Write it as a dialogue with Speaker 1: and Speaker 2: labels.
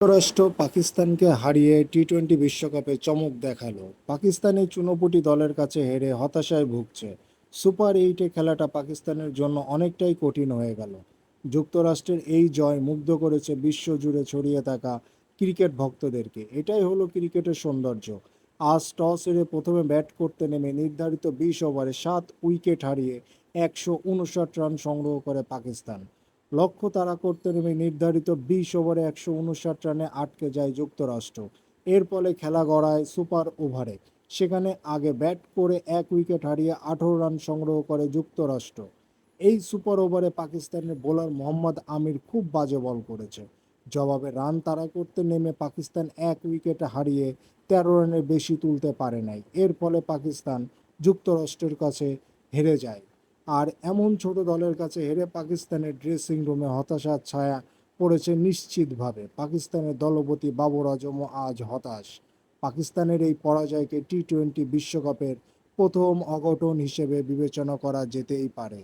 Speaker 1: যুক্তরাষ্ট্র পাকিস্তানকে হারিয়ে টি টোয়েন্টি বিশ্বকাপে চমক দেখাল। পাকিস্তানি চুনোপুটি দলের কাছে হেরে হতাশায় ভুগছে। সুপার এইটে খেলাটা পাকিস্তানের জন্য অনেকটাই কঠিন হয়ে গেল। যুক্তরাষ্ট্রের এই জয় মুগ্ধ করেছে বিশ্বজুড়ে ছড়িয়ে থাকা ক্রিকেট ভক্তদেরকে। এটাই হলো ক্রিকেটের সৌন্দর্য। আজ টস হেরে প্রথমে ব্যাট করতে নেমে নির্ধারিত বিশ ওভারে সাত উইকেট হারিয়ে একশো উনষাট রান সংগ্রহ করে পাকিস্তান। লক্ষ্য তাড়া করতে নেমে নির্ধারিত বিশ ওভারে একশো উনষাট রানে আটকে যায় যুক্তরাষ্ট্র। এর ফলে খেলা গড়ায় সুপার ওভারে। সেখানে আগে ব্যাট করে এক উইকেট হারিয়ে আঠারো রান সংগ্রহ করে যুক্তরাষ্ট্র। এই সুপার ওভারে পাকিস্তানের বোলার মোহাম্মদ আমির খুব বাজে বল করেছে। জবাবে রান তাড়া করতে নেমে পাকিস্তান এক উইকেট হারিয়ে তেরো রানের বেশি তুলতে পারে নাই। এর ফলে পাকিস্তান যুক্তরাষ্ট্রের কাছে হেরে যায়। আর এমন ছোট দলের কাছে হেরে পাকিস্তানের ড্রেসিং রুমে হতাশার ছায়া পড়েছে নিশ্চিতভাবে। পাকিস্তানের দলপতি বাবর আজমও আজ হতাশ। পাকিস্তানের এই পরাজয়কে টি টোয়েন্টি বিশ্বকাপের প্রথম অঘটন হিসেবে বিবেচনা করা যেতেই পারে।